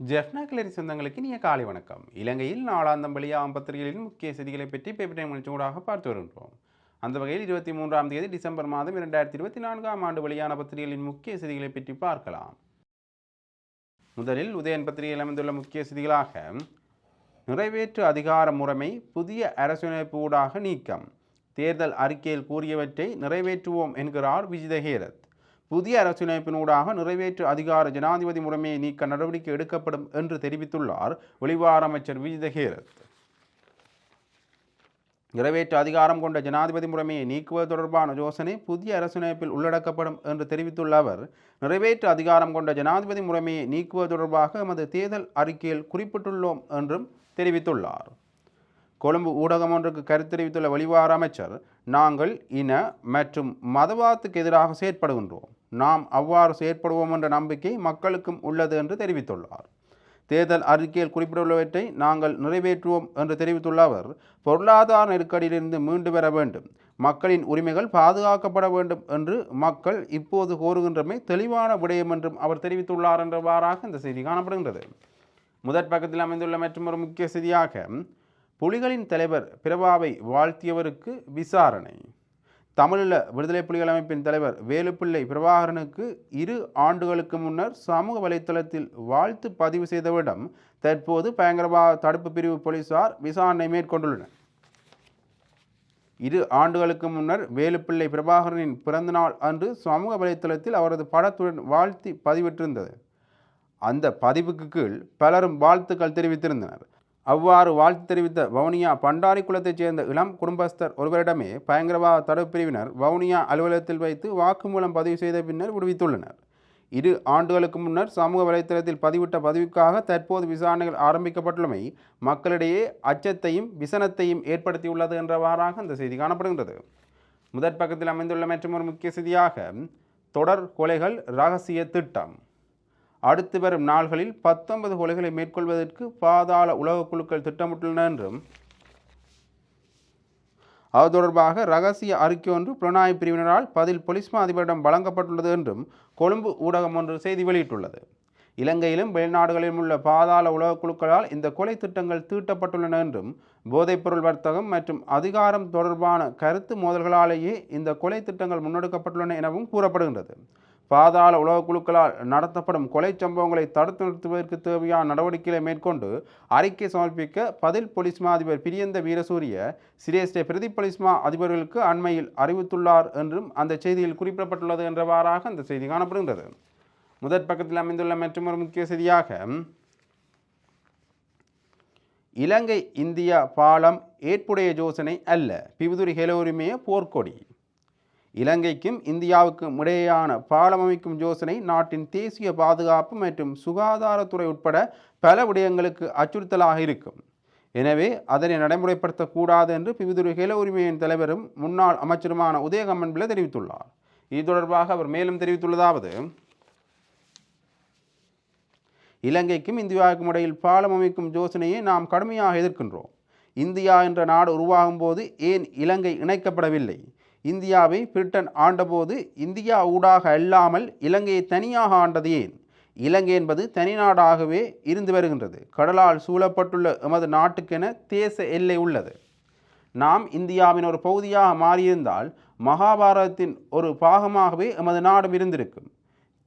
ஜெஃப்னா கிளரி சொந்தங்களுக்கு நீ காலை வணக்கம். இலங்கையில் நாளாந்தம் வெளியாகும் பத்திரிகைகளின் முக்கிய செய்திகளை பற்றி பேப்பர் டைம் நிகழ்ச்சியூடாக பார்த்து வருகின்றோம். அந்த வகையில் இருபத்தி மூன்றாம் தேதி டிசம்பர் மாதம் இரண்டாயிரத்தி இருபத்தி நான்காம் ஆண்டு வெளியான பத்திரிகைகளின் முக்கிய செய்திகளை பற்றி பார்க்கலாம். முதலில் உதயன் பத்திரிகையில் அமைந்துள்ள முக்கிய செய்திகளாக நிறைவேற்று அதிகார முறைமை புதிய அரசமைப்பு ஊடாக நீக்கம். தேர்தல் அறிக்கையில் கூறியவற்றை நிறைவேற்றுவோம் என்கிறார் விஜிதஹேரத் புதிய அரசியலமைப்பினூடாக நிறைவேற்று அதிகார ஜனாதிபதி முறைமையை நீக்க நடவடிக்கை எடுக்கப்படும் என்று தெரிவித்துள்ளார் வெளிவார அமைச்சர் விஜிதஹேரத் நிறைவேற்று அதிகாரம் கொண்ட ஜனாதிபதி முறைமையை நீக்குவது தொடர்பான யோசனை புதிய அரசியலமைப்பில் உள்ளடக்கப்படும் என்று தெரிவித்துள்ள அவர் நிறைவேற்று அதிகாரம் கொண்ட ஜனாதிபதி முறைமையை நீக்குவது தொடர்பாக எமது தேர்தல் அறிக்கையில் குறிப்பிட்டுள்ளோம் என்றும் தெரிவித்துள்ளார். கொழும்பு ஊடகம் ஒன்றுக்கு கருத்து தெரிவித்துள்ள வெளிவார அமைச்சர் நாங்கள் இன மற்றும் மதவாதத்துக்கு எதிராக செயற்படுகின்றோம். நாம் அவ்வாறு செயற்படுவோம் என்ற நம்பிக்கை மக்களுக்கும் உள்ளது என்று தெரிவித்துள்ளார். தேர்தல் அறிக்கையில் குறிப்பிட்டுள்ளவற்றை நாங்கள் நிறைவேற்றுவோம் என்று தெரிவித்துள்ள அவர் பொருளாதார நெருக்கடியிலிருந்து மீண்டு பெற வேண்டும். மக்களின் உரிமைகள் பாதுகாக்கப்பட வேண்டும் என்று மக்கள் இப்போது கோருகின்றமை தெளிவான விடயம் என்றும் அவர் தெரிவித்துள்ளார் என்றவாறாக இந்த செய்தி காணப்படுகின்றது. முதற் பக்கத்தில் அமைந்துள்ள ஒரு முக்கிய செய்தியாக புலிகளின் தலைவர் பிரபாவை வாழ்த்தியவருக்கு விசாரணை. தமிழீழ விடுதலை புலிகள் அமைப்பின் தலைவர் வேலுப்பிள்ளை பிரபாகரனுக்கு இரு ஆண்டுகளுக்கு முன்னர் சமூக வலைத்தளத்தில் வாழ்த்து பதிவு செய்தவிடம் தற்போது பயங்கரவாத தடுப்பு பிரிவு போலீசார் விசாரணை மேற்கொண்டுள்ளனர். இரு ஆண்டுகளுக்கு முன்னர் வேலுப்பிள்ளை பிரபாகரனின் பிறந்தநாள் அன்று சமூக வலைத்தளத்தில் அவரது படத்துடன் வாழ்த்தி பதிவிட்டிருந்தது. அந்த பதிவுக்கு கீழ் பலரும் வாழ்த்துக்கள் தெரிவித்திருந்தனர். அவ்வாறு வாழ்த்து தெரிவித்த வவுனியா பண்டாரி குலத்தைச் சேர்ந்த இளம் குடும்பஸ்தர் ஒருவரிடமே பயங்கரவாத தடுப்பு பிரிவினர் வவுனியா அலுவலகத்தில் வைத்து வாக்குமூலம் பதிவு செய்த பின்னர் விடுவித்துள்ளனர். இரு ஆண்டுகளுக்கு முன்னர் சமூக வலைத்தளத்தில் பதிவிட்ட பதிவுக்காக தற்போது விசாரணைகள் ஆரம்பிக்கப்பட்டுள்ளமை மக்களிடையே அச்சத்தையும் விசனத்தையும் ஏற்படுத்தியுள்ளது என்றவாறாக இந்த செய்தி காணப்படுகின்றது. முதற் பக்கத்தில் அமைந்துள்ள மற்றும் ஒரு முக்கிய செய்தியாக தொடர் கொலைகள் ரகசிய திட்டம். அடுத்து வரும் நாள்களில் பத்தொன்பது கொலைகளை மேற்கொள்வதற்கு பாதாள உலக குழுக்கள் திட்டமிட்டுள்ளன என்றும் அது தொடர்பாக ரகசிய அறிக்கை ஒன்று புலனாய்வு பிரிவினரால் பதில் போலீஸ் மா அதிபரிடம் வழங்கப்பட்டுள்ளது என்றும் கொழும்பு ஊடகம் ஒன்று செய்தி வெளியிட்டுள்ளது. இலங்கையிலும் வெளிநாடுகளிலும் உள்ள பாதாள உலக குழுக்களால் இந்த கொலை திட்டங்கள் தீட்டப்பட்டுள்ளன என்றும் போதைப்பொருள் வர்த்தகம் மற்றும் அதிகாரம் தொடர்பான கருத்து மோதல்களாலேயே இந்த கொலை திட்டங்கள் முன்னெடுக்கப்பட்டுள்ளன எனவும் கூறப்படுகின்றது. பாதாள உலக குழுக்களால் நடத்தப்படும் கொலை சம்பவங்களை தடுத்து நிறுத்துவதற்கு தேவையான நடவடிக்கைகளை மேற்கொண்டு அறிக்கை சமர்ப்பிக்க பதில் போலீஸ் மா அதிபர் பிரியந்த வீரசூரிய சிரேஷ்ட பிரதி போலீஸ் மா அதிபர்களுக்கு அண்மையில் அறிவித்துள்ளார் என்றும் அந்த செய்தியில் குறிப்பிடப்பட்டுள்ளது என்றவாறாக அந்த செய்தி காணப்படுகின்றது. முதற் பக்கத்தில் அமைந்துள்ள மற்றொரு முக்கிய செய்தியாக இலங்கை இந்தியா பாலம் ஏற்புடைய யோசனை அல்ல. பிபுதுரி ஹெலோரிமைய போர்க்கொடி. இலங்கைக்கும் இந்தியாவுக்கும் இடையேயான பாலம் அமைக்கும் யோசனை நாட்டின் தேசிய பாதுகாப்பு மற்றும் சுகாதாரத்துறை உட்பட பல விடயங்களுக்கு அச்சுறுத்தலாக இருக்கும். எனவே அதனை நடைமுறைப்படுத்தக்கூடாது என்று பிவிதுரு ஹெல உரிமையின் தலைவரும் முன்னாள் அமைச்சருமான உதயகம்மன் பிள்ளை தெரிவித்துள்ளார். இது தொடர்பாக அவர் மேலும் தெரிவித்துள்ளதாவது இலங்கைக்கும் இந்தியாவுக்கும் இடையில் பாலம் அமைக்கும் யோசனையை நாம் கடுமையாக எதிர்க்கின்றோம். இந்தியா என்ற நாடு உருவாகும் போது ஏன் இலங்கை இணைக்கப்படவில்லை? இந்தியாவை பிரிட்டன் ஆண்டபோது இந்தியா ஊடாக அல்லாமல் இலங்கையை தனியாக ஆண்டது ஏன்? இலங்கை என்பது தனிநாடாகவே இருந்து வருகின்றது. கடலால் சூழப்பட்டுள்ள எமது நாட்டுக்கென தேச எல்லை உள்ளது. நாம் இந்தியாவின் ஒரு பகுதியாக மாறியிருந்தால் மகாபாரதத்தின் ஒரு பாகமாகவே எமது நாடும் இருந்திருக்கும்.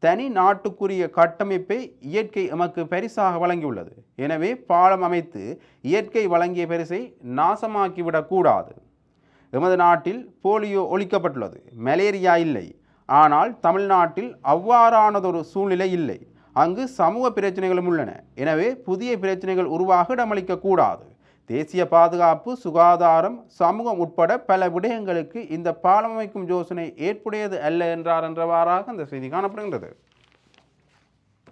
தனி நாட்டுக்குரிய கட்டமைப்பை இயற்கை எமக்கு பரிசாக வழங்கியுள்ளது. எனவே பாலம் அமைத்து இயற்கை வழங்கிய பரிசை நாசமாக்கிவிடக்கூடாது எமது நாட்டில் போலியோ ஒழிக்கப்பட்டுள்ளது. மலேரியா இல்லை. ஆனால் தமிழ்நாட்டில் அவ்வாறானதொரு சூழ்நிலை இல்லை. அங்கு சமூக பிரச்சனைகளும் உள்ளன. எனவே புதிய பிரச்சனைகள் உருவாக இடமளிக்கக்கூடாது தேசிய பாதுகாப்பு சுகாதாரம் சமூகம் உட்பட பல விடயங்களுக்கு இந்த பாலம் அமைக்கும் யோசனை ஏற்புடையது அல்ல என்றார் என்றவாறாக அந்த செய்தி காணப்படுகின்றது.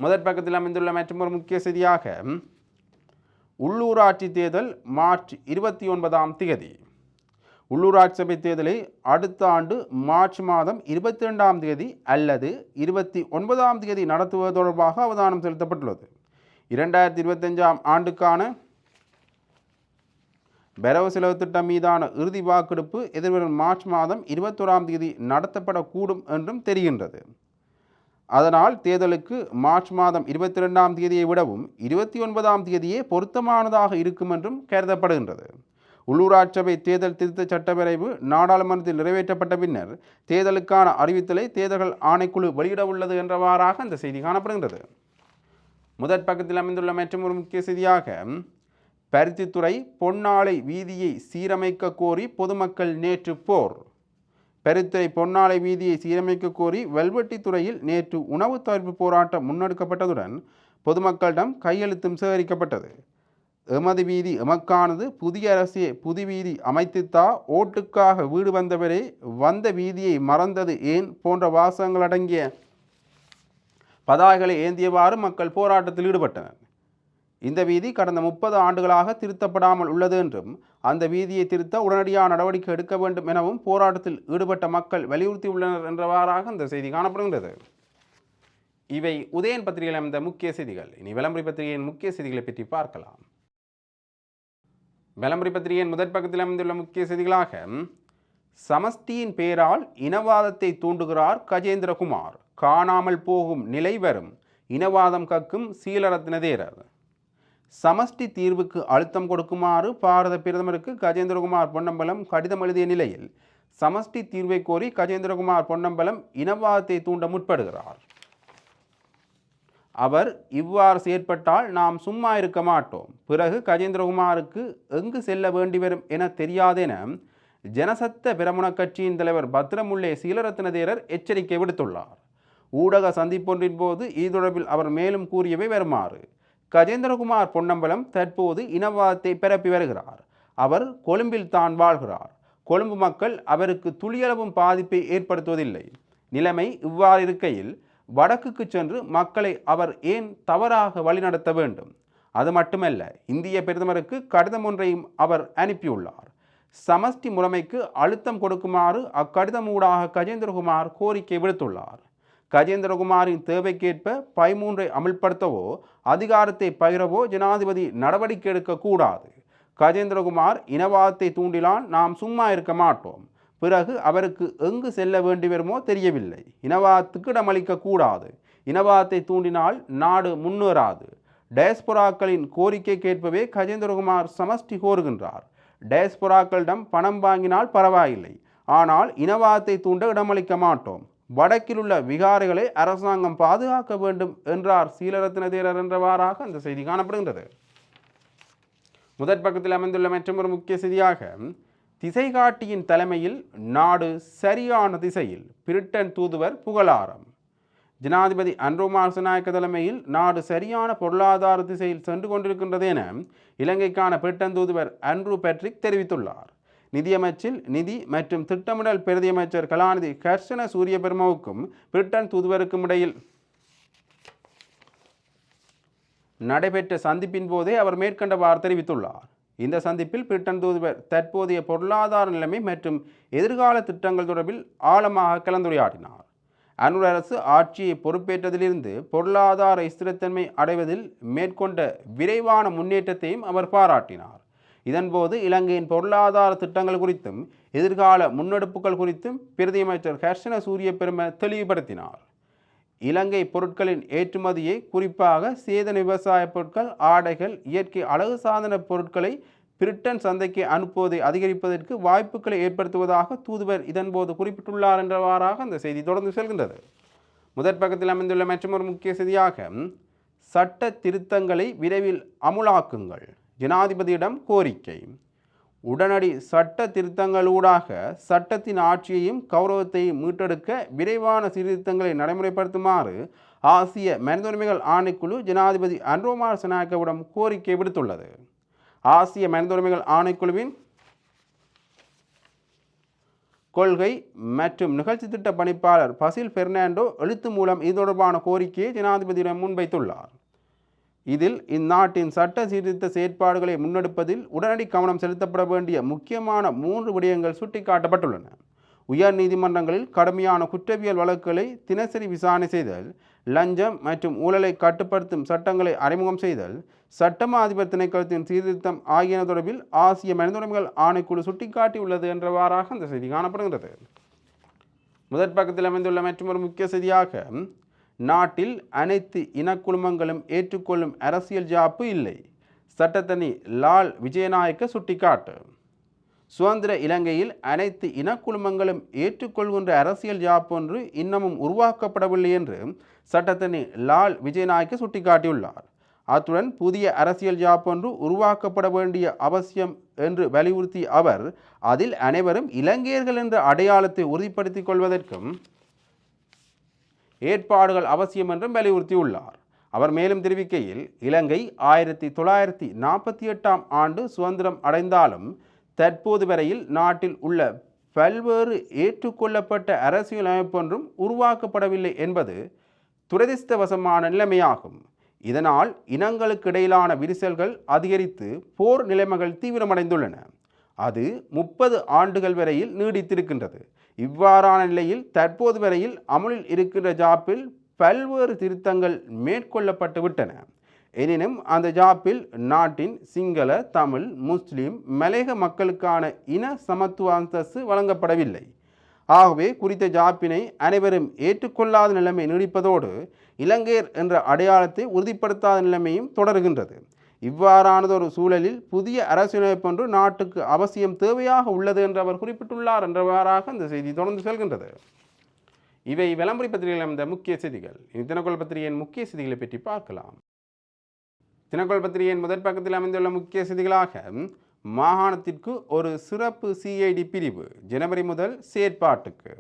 முதற் பக்கத்தில் அமைந்துள்ள மற்றொரு முக்கிய செய்தியாக உள்ளூராட்சி தேர்தல் மார்ச் இருபத்தி ஒன்பதாம் தேதி உள்ளூராட்சி சபை தேர்தலை அடுத்த ஆண்டு மார்ச் மாதம் இருபத்தி ரெண்டாம் தேதி அல்லது இருபத்தி ஒன்பதாம் தேதி நடத்துவது தொடர்பாக அவதானம் செலுத்தப்பட்டுள்ளது. இரண்டாயிரத்தி இருபத்தஞ்சாம் ஆண்டுக்கான பெரவு செலவு திட்டம் மீதான இறுதி வாக்கெடுப்பு எதிர்வரும் மார்ச் மாதம் இருபத்தோராம் தேதி நடத்தப்படக்கூடும் என்றும் தெரிகின்றது. அதனால் தேர்தலுக்கு மார்ச் மாதம் இருபத்தி ரெண்டாம் தேதியை விடவும் இருபத்தி ஒன்பதாம் தேதியே பொருத்தமானதாக இருக்கும் என்றும் கருதப்படுகின்றது. உள்ளூராட்சபை தேர்தல் திருத்த சட்டவரைவு நாடாளுமன்றத்தில் நிறைவேற்றப்பட்ட பின்னர் தேர்தலுக்கான அறிவித்தலை தேர்தல்கள் ஆணைக்குழு வெளியிட உள்ளது என்றவாறாக அந்த செய்தி காணப்படுகின்றது. முதற் பக்கத்தில் அமைந்துள்ள மற்றும் ஒரு முக்கிய செய்தியாக பருத்தித்துறை பொன்னாலை வீதியை சீரமைக்க கோரி பொதுமக்கள் நேற்று போர். பருத்தித்துறை பொன்னாலை வீதியை சீரமைக்க கோரி வெல்வெட்டித்துறையில் நேற்று உணவு தவிர்ப்பு போராட்டம் முன்னெடுக்கப்பட்டதுடன் பொதுமக்களிடம் கையெழுத்தும் சேகரிக்கப்பட்டது. எமது வீதி எமக்கானது புதிய அரசியை புது வீதி அமைத்துத்தா ஓட்டுக்காக வீடு வந்தவரே வந்த வீதியை மறந்தது ஏன்? போன்ற வாசகங்கள் அடங்கிய பதாகைகளை ஏந்தியவாறு மக்கள் போராட்டத்தில் ஈடுபட்டனர். இந்த வீதி கடந்த முப்பது ஆண்டுகளாக திருத்தப்படாமல் உள்ளது என்றும் அந்த வீதியை திருத்த உடனடியாக நடவடிக்கை எடுக்க வேண்டும் எனவும் போராட்டத்தில் ஈடுபட்ட மக்கள் வலியுறுத்தியுள்ளனர் என்றவாறாக இந்த செய்தி காணப்படுகின்றது. இவை உதயன் பத்திரிகையில் அமைந்த முக்கிய செய்திகள். இனி விளம்பரி பத்திரிகையின் முக்கிய செய்திகளை பற்றி பார்க்கலாம். விளம்பரி பத்திரிகையின் முதற் பக்கத்தில் அமைந்துள்ள முக்கிய செய்திகளாக சமஷ்டியின் பேரால் இனவாதத்தை தூண்டுகிறார் கஜேந்திரகுமார். காணாமல் போகும் நிலை வரும். இனவாதம் கக்கும் சீலரத்ன தேரர். சமஷ்டி தீர்வுக்கு அழுத்தம் கொடுக்குமாறு பாரத பிரதமருக்கு கஜேந்திரகுமார் பொன்னம்பலம் கடிதம் எழுதிய நிலையில் சமஷ்டி தீர்வை கோரி கஜேந்திரகுமார் பொன்னம்பலம் இனவாதத்தை தூண்ட முற்படுகிறார். அவர் இவ்வாறு செயற்பட்டால் நாம் சும்மா இருக்க மாட்டோம். பிறகு கஜேந்திரகுமாருக்கு எங்கு செல்ல வேண்டி வரும் என தெரியாதென ஜனசத்த பிரமுன கட்சியின் தலைவர் பத்ரமுல்லே சீலரத்ன தேரர் எச்சரிக்கை விடுத்துள்ளார். ஊடக சந்திப்பொன்றின் போது இது தொடர்பில் அவர் மேலும் கூறியவை வருமாறு. கஜேந்திரகுமார் பொன்னம்பலம் தற்போது இனவாதத்தை பரப்பி வருகிறார். அவர் கொழும்பில் தான் வாழ்கிறார். கொழும்பு மக்கள் அவருக்கு துளியளவும் பாதிப்பை ஏற்படுத்துவதில்லை. நிலைமை இவ்வாறு இருக்கையில் வடக்குக்கு சென்று மக்களை அவர் ஏன் தவறாக வழிநடத்த வேண்டும்? அது மட்டுமல்ல இந்திய பிரதமருக்கு கடிதம் ஒன்றையும் அவர் அனுப்பியுள்ளார். சமஷ்டி முறைமைக்கு அழுத்தம் கொடுக்குமாறு அக்கடிதம் ஊடாக கஜேந்திரகுமார் கோரிக்கை விடுத்துள்ளார். கஜேந்திரகுமாரின் தேவைக்கேற்ப பதிமூன்றை அமல்படுத்தவோ அதிகாரத்தை பகிரவோ ஜனாதிபதி நடவடிக்கை எடுக்கக்கூடாது. கஜேந்திரகுமார் இனவாதத்தை தூண்டினால் நாம் சும்மா இருக்க மாட்டோம். பிறகு அவருக்கு எங்கு செல்ல வேண்டி வருமோ தெரியவில்லை. இனவாதத்துக்கு இடமளிக்க கூடாது இனவாதத்தை தூண்டினால் நாடு முன்னேறாது. டயஸ்பொராக்களின் கோரிக்கை கேட்பவே கஜேந்திரகுமார் சமஷ்டி கோருகின்றார். டயஸ்பொராக்களிடம் பணம் வாங்கினால் பரவாயில்லை. ஆனால் இனவாதத்தை தூண்ட இடமளிக்க மாட்டோம். வடக்கில் உள்ள விகாரைகளை அரசாங்கம் பாதுகாக்க வேண்டும் என்றார் சீலரத்ன தேரர் என்றவாறாக அந்த செய்தி காணப்படுகின்றது. முதற் பக்கத்தில் அமைந்துள்ள மற்றொரு முக்கிய செய்தியாக திசைகாட்டியின் தலைமையில் நாடு சரியான திசையில். பிரிட்டன் தூதுவர் புகழாரம். ஜனாதிபதி அன்ரோ மார்சநாயக்க தலைமையில் நாடு சரியான பொருளாதார திசையில் சென்று கொண்டிருக்கின்றது என இலங்கைக்கான பிரிட்டன் தூதுவர் அன்ரூ பேட்ரிக் தெரிவித்துள்ளார். நிதியமைச்சில் நிதி மற்றும் திட்டமிடல் பிரதியமைச்சர் கலாநிதி கர்ஷன சூரிய பெருமாவுக்கும் பிரிட்டன் தூதுவருக்கும் இடையில் நடைபெற்ற சந்திப்பின் போதே அவர் மேற்கண்டவாறு தெரிவித்துள்ளார். இந்த சந்திப்பில் பிரிட்டன் தூதுவர் தற்போதைய பொருளாதார நிலைமை மற்றும் எதிர்கால திட்டங்கள் தொடர்பில் ஆழமாக கலந்துரையாடினார். அன்னூர் அரசு ஆட்சியை பொறுப்பேற்றதிலிருந்து பொருளாதார ஸ்திரத்தன்மை அடைவதில் மேற்கொண்ட விரைவான முன்னேற்றத்தையும் அவர் பாராட்டினார். இதன்போது இலங்கையின் பொருளாதார திட்டங்கள் குறித்தும் எதிர்கால முன்னெடுப்புகள் குறித்தும் பிரதியமைச்சர் ஹர்ஷன சூரிய பெரும தெளிவுபடுத்தினார். இலங்கை பொருட்களின் ஏற்றுமதியை குறிப்பாக சேதன விவசாய பொருட்கள் ஆடைகள் இயற்கை அழகு சாதன பொருட்களை பிரிட்டன் சந்தைக்கு அனுப்புவதை அதிகரிப்பதற்கு வாய்ப்புகளை ஏற்படுத்துவதாக தூதுவர் இதன்போது குறிப்பிட்டுள்ளார் என்றவாறாக அந்த செய்தி தொடர்ந்து செல்கின்றது. முதற் பக்கத்தில் அமைந்துள்ள மற்றொரு முக்கிய செய்தியாக சட்ட திருத்தங்களை விரைவில் அமுலாக்குங்கள். ஜனாதிபதியிடம் கோரிக்கை. உடனடி சட்ட திருத்தங்களூடாக சட்டத்தின் ஆட்சியையும் கௌரவத்தையும் மீட்டெடுக்க விரைவான சீர்திருத்தங்களை நடைமுறைப்படுத்துமாறு ஆசிய மனித உரிமைகள் ஆணைக்குழு ஜனாதிபதி அன்ரோமார் சனாக்கவிடம் கோரிக்கை விடுத்துள்ளது. ஆசிய மனித உரிமைகள் ஆணைக்குழுவின் கொள்கை மற்றும் நிகழ்ச்சி திட்ட பணிப்பாளர் பசில் பெர்னாண்டோ எழுத்து மூலம் இது தொடர்பான கோரிக்கையை ஜனாதிபதியிடம் முன்வைத்துள்ளார். இதில் இந்நாட்டின் சட்ட சீர்திருத்த செயற்பாடுகளை முன்னெடுப்பதில் உடனடி கவனம் செலுத்தப்பட வேண்டிய முக்கியமான மூன்று விடயங்கள் சுட்டிக்காட்டப்பட்டுள்ளன. உயர் நீதிமன்றங்களில் கடுமையான குற்றவியல் வழக்குகளை தினசரி விசாரணை செய்தல் லஞ்சம் மற்றும் ஊழலை கட்டுப்படுத்தும் சட்டங்களை அறிமுகம் செய்தல் சட்டமா அதிபர் திணைக்களத்தின் சீர்திருத்தம் ஆகியன தொடர்பில் ஆசிய மனித உரிமைகள் ஆணைக்குழு சுட்டிக்காட்டியுள்ளது என்றவாறாக அந்த செய்தி காணப்படுகிறது முதற் பக்கத்தில் அமைந்துள்ள ஒரு முக்கிய செய்தியாக நாட்டில் அனைத்து இனக்குழுமங்களும் ஏற்றுக்கொள்ளும் அரசியல் ஜாப்பு இல்லை. சட்டத்தனி லால் விஜயநாயக்க சுட்டிக்காட்டு. சுதந்திர இலங்கையில் அனைத்து இனக்குழுமங்களும் ஏற்றுக்கொள்கின்ற அரசியல் ஜாப் ஒன்று இன்னமும் உருவாக்கப்படவில்லை என்று சட்டத்தனி லால் விஜயநாயக்க சுட்டிக்காட்டியுள்ளார். அத்துடன் புதிய அரசியல் ஜாப் ஒன்று உருவாக்கப்பட வேண்டிய அவசியம் என்று வலியுறுத்திய அவர் அதில் அனைவரும் இலங்கையர்கள் என்ற அடையாளத்தை உறுதிப்படுத்திக் கொள்வதற்கும் ஏற்பாடுகள் அவசியம் என்றும் வலியுறுத்தியுள்ளார். அவர் மேலும் தெரிவிக்கையில் இலங்கை ஆயிரத்தி தொள்ளாயிரத்தி நாற்பத்தி எட்டாம் ஆண்டு சுதந்திரம் அடைந்தாலும் தற்போது வரையில் நாட்டில் உள்ள பல்வேறு ஏற்றுக்கொள்ளப்பட்ட அரசியல் அமைப்பொன்றும் உருவாக்கப்படவில்லை என்பது துரதிர்ஷ்டவசமான நிலைமையாகும். இதனால் இனங்களுக்கு இடையிலான விரிசல்கள் அதிகரித்து போர் நிலைமைகள் தீவிரமடைந்துள்ளன. அது முப்பது ஆண்டுகள் வரையில் நீடித்திருக்கின்றது. இவ்வாறான நிலையில் தற்போது வரையில் அமுலில் இருக்கிற ஜாப்பில் பல்வேறு திருத்தங்கள் மேற்கொள்ளப்பட்டு விட்டன. எனினும் அந்த ஜாப்பில் நாட்டின் சிங்கள தமிழ் முஸ்லிம் மலேக மக்களுக்கான இன சமத்துவ அந்தஸ்து வழங்கப்படவில்லை. ஆகவே குறித்த ஜாப்பினை அனைவரும் ஏற்றுக்கொள்ளாத நிலைமை நீடிப்பதோடு இலங்கையர் என்ற அடையாளத்தை உறுதிப்படுத்தாத நிலைமையும் தொடர்கின்றது. இவ்வாறானதொரு சூழலில் புதிய அரசியலமைப்பொன்று நாட்டுக்கு அவசியம் தேவையாக உள்ளது என்று அவர் குறிப்பிட்டுள்ளார் என்றவாறாக இந்த செய்தி தொடர்ந்து செல்கின்றது. இவை விளம்பரி பத்திரிகையில் அமைந்த முக்கிய செய்திகள். இனி தினக்கோள் பத்திரிகையின் முக்கிய செய்திகளை பற்றி பார்க்கலாம். தினக்கோள் பத்திரிகையின் முதற் பக்கத்தில் அமைந்துள்ள முக்கிய செய்திகளாக மாகாணத்திற்கு ஒரு சிறப்பு சிஐடி பிரிவு ஜனவரி முதல் செயற்பாட்டுக்கு.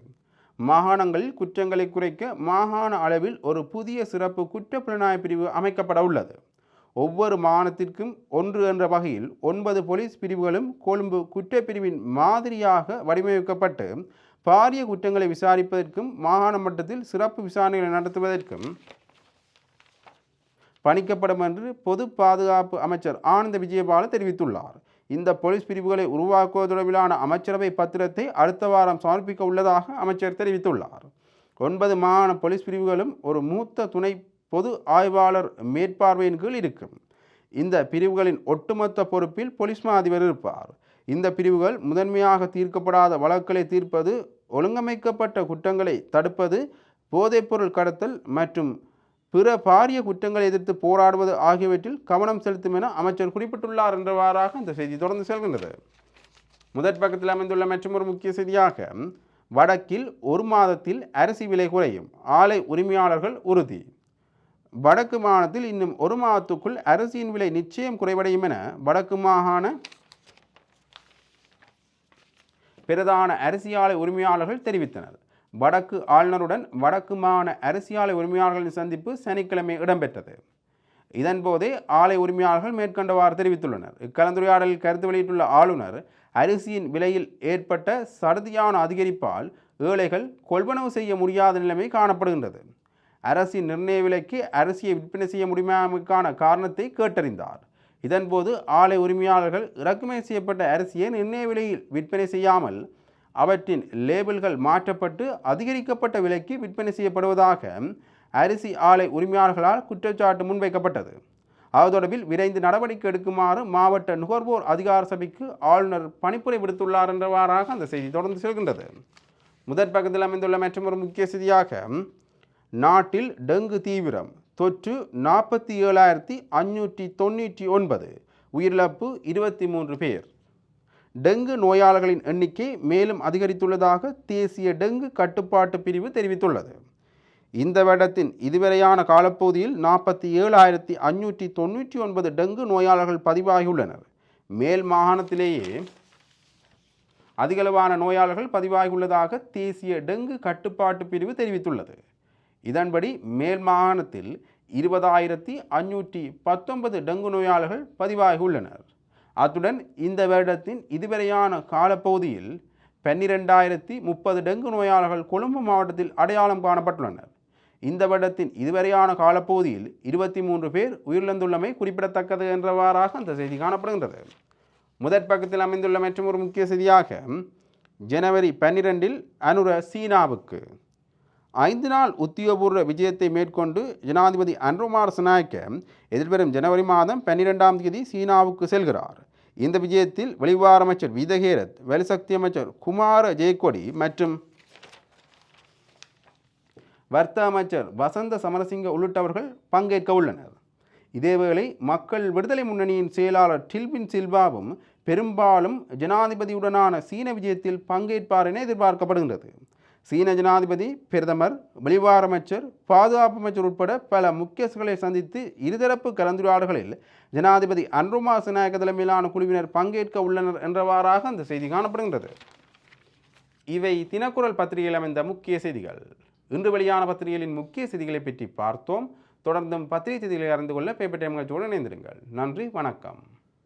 மாகாணங்களில் குற்றங்களை குறைக்க மாகாண அளவில் ஒரு புதிய சிறப்பு குற்றப்புலனாய்வு பிரிவு அமைக்கப்பட உள்ளது. ஒவ்வொரு மாகாணத்திற்கும் ஒன்று என்ற வகையில் ஒன்பது போலீஸ் பிரிவுகளும் கொழும்பு குற்றப்பிரிவின் மாதிரியாக வடிவமைக்கப்பட்டு பாரிய குற்றங்களை விசாரிப்பதற்கும் மாகாண மட்டத்தில் சிறப்பு விசாரணைகளை நடத்துவதற்கும் பணிக்கப்படும் என்று பொது பாதுகாப்பு அமைச்சர் ஆனந்த விஜயபால தெரிவித்துள்ளார். இந்த போலீஸ் பிரிவுகளை உருவாக்குவது தொடர்பிலான அமைச்சரவை பத்திரத்தை அடுத்த வாரம் சமர்ப்பிக்க உள்ளதாக அமைச்சர் தெரிவித்துள்ளார். ஒன்பது மாகாண போலீஸ் பிரிவுகளும் ஒரு மூத்த துணை பொது ஆய்வாளர் மேற்பார்வையின் கீழ் இருக்கும். இந்த பிரிவுகளின் ஒட்டுமொத்த பொறுப்பில் போலீஸ் மா அதிபர் இருப்பார். இந்த பிரிவுகள் முதன்மையாக தீர்க்கப்படாத வழக்குகளை தீர்ப்பது ஒழுங்கமைக்கப்பட்ட குற்றங்களை தடுப்பது போதைப்பொருள் கடத்தல் மற்றும் பிற பாரிய குற்றங்களை எதிர்த்து போராடுவது ஆகியவற்றில் கவனம் செலுத்தும் என அமைச்சர் குறிப்பிட்டுள்ளார் என்றவாறாக இந்த செய்தி தொடர்ந்து செல்கின்றது. முதற் பக்கத்தில் அமைந்துள்ள மற்றொரு முக்கிய செய்தியாக வடக்கில் ஒரு மாதத்தில் அரிசி விலை குறையும். ஆலை உரிமையாளர்கள் உறுதி. வடக்கு மாகாணத்தில் இன்னும் ஒரு மாதத்துக்குள் அரிசியின் விலை நிச்சயம் குறைவடையும் என வடக்கு மாகாண பிரதான அரிசி ஆலை உரிமையாளர்கள் தெரிவித்தனர். வடக்கு ஆளுநருடன் வடக்கு மாகாண அரிசி ஆலை உரிமையாளர்களின் சந்திப்பு சனிக்கிழமை இடம்பெற்றது. இதன்போதே ஆலை உரிமையாளர்கள் மேற்கண்டவாறு தெரிவித்துள்ளனர். இக்கலந்துரையாடலில் கருத்து வெளியிட்டுள்ள ஆளுநர் அரிசியின் விலையில் ஏற்பட்ட சடுதியான அதிகரிப்பால் ஏழைகள் கொள்வனவு செய்ய முடியாத நிலைமை காணப்படுகின்றது. அரசின் நிர்ணய விலைக்கு அரிசியை விற்பனை செய்ய முடியாமைக்கான காரணத்தை கேட்டறிந்தார். இதன்போது ஆலை உரிமையாளர்கள் இறக்குமதி செய்யப்பட்ட அரிசியை நிர்ணய விலையில் விற்பனை செய்யாமல் அவற்றின் லேபிள்கள் மாற்றப்பட்டு அதிகரிக்கப்பட்ட விலைக்கு விற்பனை செய்யப்படுவதாக அரிசி ஆலை உரிமையாளர்களால் குற்றச்சாட்டு முன்வைக்கப்பட்டது. அது தொடர்பில் விரைந்து நடவடிக்கை எடுக்குமாறு மாவட்ட நுகர்வோர் அதிகார சபைக்கு ஆளுநர் பணிப்புரை விடுத்துள்ளார் என்றவாறாக அந்த செய்தி தொடர்ந்து செல்கின்றது. முதற் பக்கத்தில் அமைந்துள்ள மற்றொரு முக்கிய செய்தியாக நாட்டில் டெங்கு தீவிரம் தொற்று நாற்பத்தி ஏழாயிரத்தி அஞ்சூற்றி தொண்ணூற்றி ஒன்பது உயிரிழப்பு இருபத்தி மூன்று பேர். டெங்கு நோயாளர்களின் எண்ணிக்கை மேலும் அதிகரித்துள்ளதாக தேசிய டெங்கு கட்டுப்பாட்டு பிரிவு தெரிவித்துள்ளது. இந்த வருடத்தின் இதுவரையான காலப்பகுதியில் நாற்பத்தி ஏழாயிரத்தி அஞ்சூற்றி தொண்ணூற்றி ஒன்பது டெங்கு நோயாளர்கள் பதிவாகியுள்ளனர். மேல் மாகாணத்திலேயே அதிகளவான நோயாளர்கள் பதிவாகியுள்ளதாக தேசிய டெங்கு கட்டுப்பாட்டு பிரிவு தெரிவித்துள்ளது. இதன்படி மேல் மாகாணத்தில் இருபதாயிரத்தி அஞ்சூற்றி பத்தொன்பது டெங்கு நோயாளர்கள் பதிவாகியுள்ளனர் அத்துடன் இந்த வருடத்தின் இதுவரையான காலப்பகுதியில் பன்னிரெண்டாயிரத்தி முப்பது டெங்கு நோயாளர்கள் கொழும்பு மாவட்டத்தில் அடையாளம் காணப்பட்டுள்ளனர். இந்த வருடத்தின் இதுவரையான காலப்பகுதியில் இருபத்தி மூன்று பேர் உயிரிழந்துள்ளமை குறிப்பிடத்தக்கது என்றவாறாக அந்த செய்தி காணப்படுகின்றது. முதற் பக்கத்தில் அமைந்துள்ள மற்றும் ஒரு முக்கிய செய்தியாக ஜனவரி பன்னிரெண்டில் அனுர சீனாவுக்கு ஐந்து நாள் உத்தியோகபூர்வ விஜயத்தை மேற்கொண்டு ஜனாதிபதி அன்ருமார் சனாய்க்க எதிர்வரும் ஜனவரி மாதம் பன்னிரெண்டாம் தேதி சீனாவுக்கு செல்கிறார். இந்த விஜயத்தில் வெளிவார அமைச்சர் விதகேரத் வெளிசக்தி அமைச்சர் குமார ஜெயக்கொடி மற்றும் வர்த்தக அமைச்சர் வசந்த சமரசிங்க உள்ளிட்டவர்கள் பங்கேற்க உள்ளனர். இதேவேளை மக்கள் விடுதலை முன்னணியின் செயலாளர் டில்பின் சில்வாவும் பெரும்பாலும் ஜனாதிபதியுடனான சீன விஜயத்தில் பங்கேற்பார் என எதிர்பார்க்கப்படுகின்றது. சீன ஜனாதிபதி பிரதமர் வெளிவார அமைச்சர் பாதுகாப்பு அமைச்சர் உட்பட பல முக்கியஸ்தர்களை சந்தித்து இருதரப்பு கலந்துரையாடல்களில் ஜனாதிபதி அன்ருமா சிநாயக தலைமையிலான குழுவினர் பங்கேற்க உள்ளனர் என்றவாறாக அந்த செய்தி காணப்படுகின்றது. இவை தினக்குரல் பத்திரிகையில் அமைந்த முக்கிய செய்திகள். இன்று வெளியான பத்திரிகைகளின் முக்கிய செய்திகளை பற்றி பார்த்தோம். தொடர்ந்தும் பத்திரிகை செய்திகளை அறிந்து கொள்ள பேப்பர் டைம் நிகழ்ச்சியோடு இணைந்திருங்கள். நன்றி வணக்கம்.